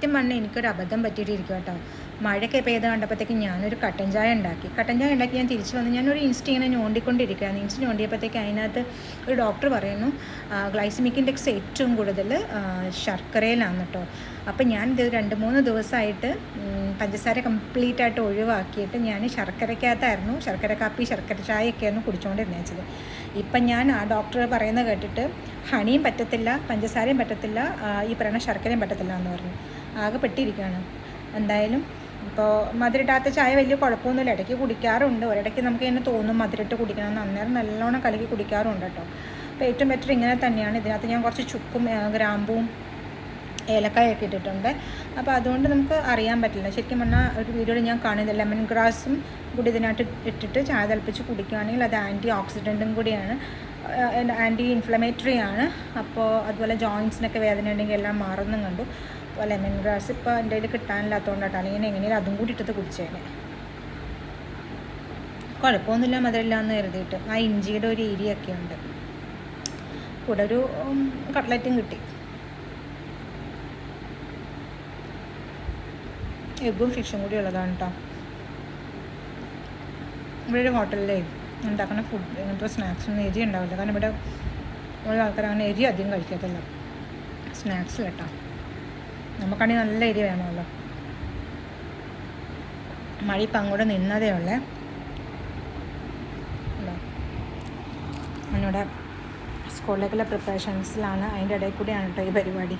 സത്യം പറഞ്ഞാൽ എനിക്കൊരു അബദ്ധം പറ്റിയിട്ടിരിക്കും കേട്ടോ മഴയൊക്കെ പെയ്ത് കണ്ടപ്പോഴത്തേക്ക് ഞാനൊരു കട്ടൻ ചായ ഉണ്ടാക്കി. കട്ടൻ ചായ ഉണ്ടാക്കി ഞാൻ തിരിച്ച് വന്ന് ഞാനൊരു ഇൻസ്റ്റ് ഇങ്ങനെ ഞോണ്ടിക്കൊണ്ടിരിക്കുകയാണ്. ഇൻസ്റ്റ് ഞോണ്ടിയപ്പോഴത്തേക്ക് അതിനകത്ത് ഒരു ഡോക്ടർ പറയുന്നു ഗ്ലൈസമിക് ഇൻഡെക്സ് ഏറ്റവും കൂടുതൽ ശർക്കരയിലാണ് കേട്ടോ അപ്പം ഞാൻ ഇത് രണ്ട് മൂന്ന് ദിവസമായിട്ട് പഞ്ചസാര കംപ്ലീറ്റ് ആയിട്ട് ഒഴിവാക്കിയിട്ട് ഞാൻ ശർക്കരക്കകത്തായിരുന്നു ശർക്കര കാപ്പി ശർക്കര ചായയൊക്കെയായിരുന്നു കുടിച്ചുകൊണ്ടിരുന്നത്. ഇപ്പം ഞാൻ ആ ഡോക്ടർ പറയുന്നത് കേട്ടിട്ട് ഹണിയും പറ്റത്തില്ല പഞ്ചസാരയും പറ്റത്തില്ല ഈ പറയുന്ന ശർക്കരയും പറ്റത്തില്ല എന്ന് പറഞ്ഞു. ആകെ പെട്ടിരിക്കുകയാണ്. എന്തായാലും ഇപ്പോൾ മധുരിട്ടാത്ത ചായ വലിയ കുഴപ്പമൊന്നുമില്ല. ഇടയ്ക്ക് കുടിക്കാറുണ്ട്. ഒരിടയ്ക്ക് നമുക്ക് ഇങ്ങനെ തോന്നും മധുരിട്ട് കുടിക്കണമെന്ന് അന്നേരം നല്ലോണം കലക്കി കുടിക്കാറുണ്ട് കേട്ടോ. അപ്പോൾ ഏറ്റവും ബെറ്റർ ഇങ്ങനെ തന്നെയാണ്. ഇതിനകത്ത് ഞാൻ കുറച്ച് ചുക്കും ആ, ഗ്രാമ്പൂവും ഏലക്കായൊക്കെ ഇട്ടിട്ടുണ്ട്. അപ്പോൾ അതുകൊണ്ട് നമുക്ക് അറിയാൻ പറ്റില്ല. ശരിക്കും പറഞ്ഞാൽ ഒരു വീഡിയോയിൽ ഞാൻ കാണുന്നത് ലെമൺ ഗ്രാസും കൂടി ഇതിനകത്ത് ഇട്ടിട്ട് ചായ തിളപ്പിച്ച് കുടിക്കുകയാണെങ്കിൽ അത് ആന്റി ഓക്സിഡന്റും കൂടിയാണ്. ആന്റി ഇൻഫ്ലമേറ്ററി ആണ്. അപ്പോൾ അതുപോലെ ജോയിൻസിനൊക്കെ വേദന ഉണ്ടെങ്കിൽ എല്ലാം മാറുന്നും കണ്ടു. അപ്പോൾ ലെമൺ ഗ്രാസ് ഇപ്പോൾ എന്റെ കയ്യിൽ കിട്ടാനില്ലാത്തതുകൊണ്ടാണ് അല്ലെങ്കിൽ എങ്ങനെയും അതും കൂടി ഇട്ടത് കുടിച്ചേനെ. കുഴപ്പമൊന്നുമില്ല മധുരമില്ല എന്ന് കരുതിയിട്ട്. ആ ഇഞ്ചിയുടെ ഒരു ഏരിയ ഒക്കെ ഉണ്ട്. കൂടെ ഒരു കട്ട്ലറ്റും കിട്ടി. എഗ്ഗും ഫിഷും കൂടി ഉള്ളതാണ് കേട്ടോ ഇവിടെ ഒരു ഹോട്ടലിലേ ഉണ്ടാക്കുന്ന ഫുഡ് ഇങ്ങനത്തെ സ്നാക്സൊന്നും എരി ഉണ്ടാവില്ല. കാരണം ഇവിടെ ഉള്ള ആൾക്കാർ അങ്ങനെ എരി അധികം കഴിക്കത്തില്ല. സ്നാക്സിൽ കേട്ടോ നമുക്കാണെങ്കിൽ നല്ല എരി വേണമല്ലോ. മഴ ഇപ്പം അങ്ങോട്ട് നിന്നതേ ഉള്ളേ? ഞാനിവിടെ സ്കൂളിലേക്കുള്ള പ്രിപ്പറേഷൻസിലാണ് അതിന്റെ ഇടയിൽ കൂടിയാണ് കേട്ടോ ഈ പരിപാടി.